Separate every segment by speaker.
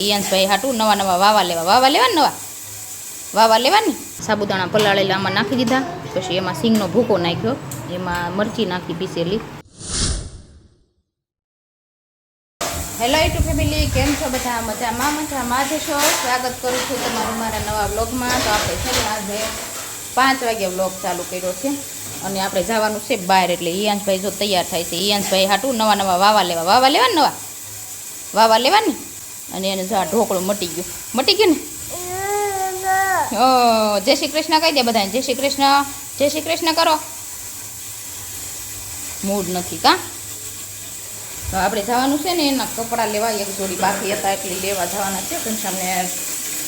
Speaker 1: ઈયાંશભાઈ હાટું નવા નવા વાવા લેવા વાવા લેવા નવા? વાવા લેવા ને સાબુદાણા પલાળેલા આમાં નાખી દીધા, પછી એમાં સિંગનો ભૂકો નાખ્યો, એમાં મરચી નાખી પીસેલી. હેલો યુટ્યુબ ફેમિલી કેમ છો બધા? મજામાં મજામાં જ છો? સ્વાગત કરું છું તમારું મારા નવા બ્લોગમાં તો આપણે છે ને આજે પાંચ વાગે બ્લોગ ચાલુ કર્યો છે. અને આપણે જવાનું છે બહાર, એટલે ઈયાંશભાઈ જો તૈયાર થાય છે. ઈયાંશભાઈ હાટું નવા નવા વાવા લેવા વાવા લેવા નવા? વાવા લેવા ને અને એને જો આ ઢોકળું મટી ગયું. મટી ગયું ને? જય શ્રી કૃષ્ણ કહી દે બધાને. જય શ્રી કૃષ્ણ. જય શ્રી કૃષ્ણ કરો. મૂડ નથી કા? તો આપણે જવાનું છે ને, એના કપડાં લેવા. એક જોડી બાકી હતા, એટલે લેવા જવાના છે. ઘનશ્યામને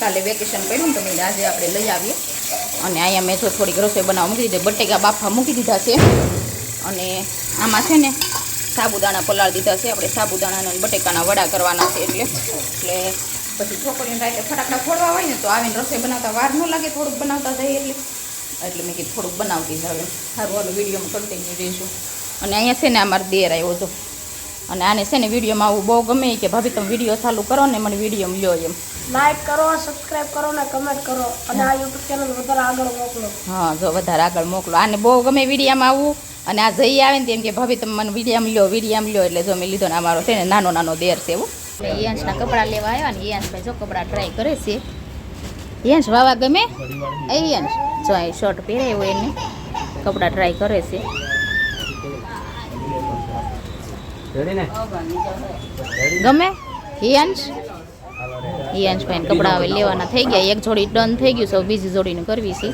Speaker 1: કાલે વેકેશન કર્યું ને, તો મેં આજે આપણે લઈ આવીએ. અને અહીંયા મેં જો થોડીક રસોઈ બનાવવા મૂકી દીધી. બટેકા બાફા મૂકી દીધા છે. અને આમાં છે ને સાબુદાણા પલાળી દીધા છે. આપણે સાબુદાણા બટેકાના વડા કરવાના છે એટલે એટલે પછી છોકરીઓને રાતે ફટાકડા ફોડવા હોય ને તો આવીને રસોઈ બનાવતા વાર ન લાગે થોડુંક બનાવતા જાય એટલે. એટલે મેં કીધું થોડુંક બનાવતી હવે સારું હારું વિડીયોમાં કન્ટિન્યુ રહીશું. અને અહીંયા છે ને અમારે દેર આવ્યો હતો અને આને છે ને વિડીયોમાં આવું બહુ ગમે કે ભાભી તમે વીડિયો ચાલુ કરો ને મને વીડિયો લ્યો એમ.
Speaker 2: લાઈક કરો સબસ્ક્રાઇબ કરો ને કમેન્ટ કરો. અને આ યુટ્યુબ ચેનલ વધારે આગળ મોકલો.
Speaker 1: હા જો વધારે આગળ મોકલો. આને બહુ ગમે વિડીયામાં આવવું અને આ જઈ આવે ને તેમ કે ભાભી તમે મને વિડીયામ લ્યો વિડીયામ લ્યો. એટલે જો મેં લીધો ને અમારો છે ને નાનો નાનો દેર છે એવું. યંશના કપડાં લેવા આવ્યા ને યંશભાઈ જો કપડાં ટ્રાય કરે છે. યંશ વાવા ગમે? એ યંશ. જો અહીં શર્ટ એવું એને. કપડાં ટ્રાય કરે છે. ગમે? યંશ? ઈયાંશભાઈને કપડાં હવે લેવાના થઈ ગયા. એક જોડી ડન થઈ ગયું છે બીજી જોડીને કરવી છે.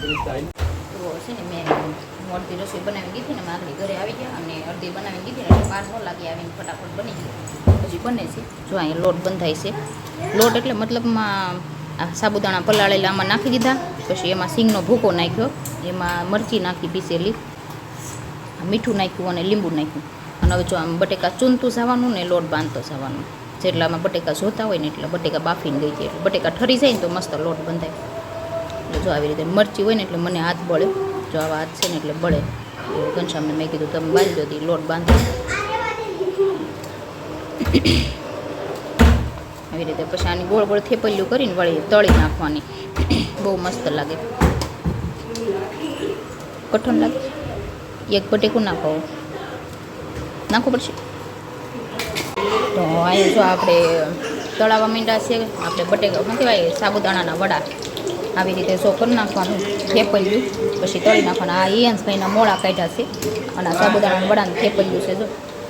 Speaker 1: અડધી રસોઈ બનાવી દીધી ને માગણી ઘરે આવી ગયા અને અડધી બનાવી દીધી એટલે વાર ન લાગી આવીને ફટાફટ બની ગયું. પછી બને છે. જો અહીંયા લોટ બંધાય છે. લોટ એટલે મતલબમાં આ સાબુદાણા પલાળેલા આમાં નાખી દીધા. પછી એમાં સિંગનો ભૂકો નાખ્યો. એમાં મરચી નાખી, પીસેલી. મીઠું નાખ્યું અને લીંબુ નાખ્યું. અને હવે જો આમ બટેકા ચૂનતું જવાનું ને લોટ બાંધતો જવાનું. જેટલામાં બટેકા જોતા હોય ને એટલે બટેકા બાફીને ગઈ છે બટેકા ઠરી જાય ને તો મસ્ત લોટ બંધાય. એટલે જો આવી રીતે મરચી હોય ને એટલે મને હાથ બળે જો આ વાત છે ને એટલે બળે. ઘનશ્યામને મેં કીધું, તમે બાંધી દો તી લોટ બાંધો. આવી રીતે પછી આની ગોળ ગોળ થેપલિયું કરીને વળી તળી નાખવાની. બહુ મસ્ત લાગે. કઠણ લાગે. એક બટેકું નાખો. નાખવું પડશે? તો અહીંયા જો આપણે તળાવવા માંડ્યા છે, આપણે બટેકા, શું કહેવાય, સાબુદાણાના વડા. આવી રીતે સો નાખવાનું, થેપલ્યું, પછી તળી નાખવાનું. આ ઈયાંશભાઈના મોળા કાઢ્યા છે અને આ સાબુદાણાના વડાનું થેપલ્યું છે જો.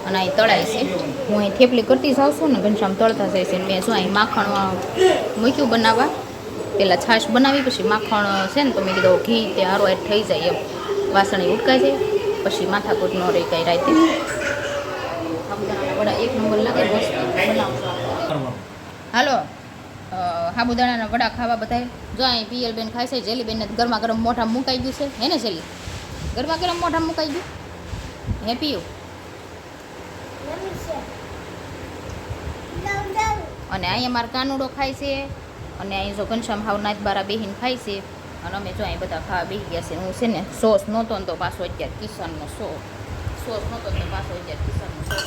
Speaker 1: અને અહીં તળાય છે. હું અહીં થેપલી કરતી જાઉં છું ને ઘનશ્યામ તળતા જાય છે મેં શું અહીં માખણ મૂક્યું બનાવવા. પહેલાં છાશ બનાવી, પછી માખણ છે ને તો મેં કીધું ઘી તે હારો એડ થઈ જાય એમ. વાસણી ઉટકાઈ જાય, પછી માથાકૂટ ન રહી કાંઈ રાતે. વડા એક નંબર લાગે હાલો. સાબુદાણાના વડા ખાવા બધાય જો અહીં પિયલ બેન ખાય છે જેલી બેનને ગરમા ગરમ મોઢા મુકાઈ ગયું છે. હે ને જેલી? ગરમા ગરમ મોઢા મુકાઈ ગયું? હે પીયું? અને અહીંયા મારા કાનુડો ખાય છે, અને અહીં જો ઘનશ્યામ હાવ નાથ બારા બેહીન ખાય છે, અને અમે જો અહીં બધા ખાવા બેસી ગયા છે. હું છે ને સોસ નહોતો તો પાછો અત્યારે કિશનનો સો સોસ નહોતો તો પાછો અત્યારે કિસાનનો સોસ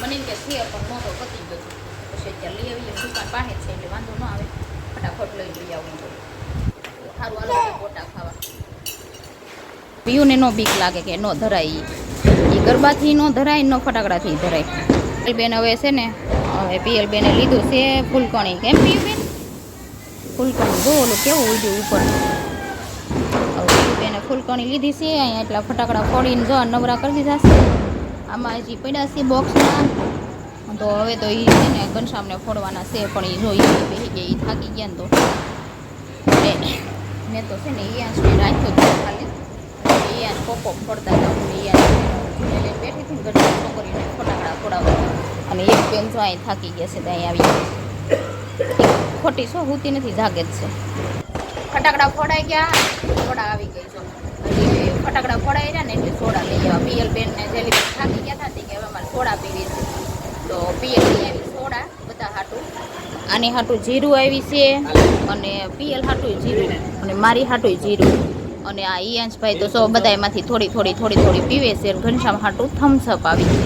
Speaker 1: મને એમ કે છે, પણ નહોતો પતી ગયો. પછી અત્યારે લઈ આવીએ. દુકાન પાસે છે એટલે વાંધો ન આવે. ફટાફટ લઈ લઈ આવું સારું હાલો ગોટા ખાવા. પીયુને નો બીક લાગે કે નો ધરાય એ ગરબાથી નો ધરાય, નો ફટાકડાથી ધરાય. બેન હવે છે ને, હવે પીએલ બેને લીધું છે ફૂલકણી. કેમ પીયુ બેન ફૂલકણી ઓલું કેવું ઉડ્યું ઉપર. બેને ફૂલકણી લીધી છે, અહીંયા એટલા ફટાકડા ફોડીને જો નવરા કરી દીધા છે. આમાં હજી પડ્યા છે બોક્સમાં તો હવે તો એ છે ને ઘનશ્યામને ફોડવાના છે, પણ એ જો એ બેસી ગયા એ થાકી ગયા ને તો. મેં તો છે ને ઈયાંશને રાખ્યો હતો ખાલી. ખાલી ઈયાંશ પોપો ફોડતા હતા, હું ઈયાંશ એટલે બેઠી હતી ઘટના છોકરીને ફટાકડા ફોડાવતા. અને એક બેન જો અહીં થાકી ગયા છે ત્યાં આવી ગયા ખોટી શું, હોતી નથી, જાગે જ છે. ફટાકડા ફોડાઈ ગયા, સોડા આવી ગઈ છો ફટાકડા ફોડાઈ રહ્યા ને એટલે સોડા લઈ જવા પીએલ બેન ને જેલી થાકી ગયા હતા કે હવે અમારે સોડા પીવી છે. તો પીએલ આવી સોડા, બધા હાટું. આની હાટું જીરું આવી છે અને પીએલ હાટું જીરું અને મારી હાટું જીરું. અને આ ઈયાંશભાઈ તો સો બધા એમાંથી થોડી થોડી થોડી થોડી પીવે છે ઘનશ્યામ હાટું થમ્સઅપ આવી છે.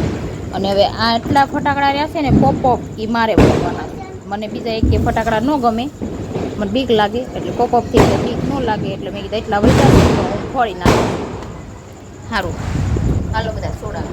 Speaker 1: અને હવે આ એટલા ફટાકડા રહ્યા છે ને પોપઅપ પોપ એ મારે ફોડવાના છે. મને બીજા એક ફટાકડા ન ગમે. મને બીક લાગે એટલે પોપઅપથી એટલે બીક ન લાગે એટલે મેં કીધા એટલા તો હું ફોડી નાખું. સારું હાલો બધા સોડા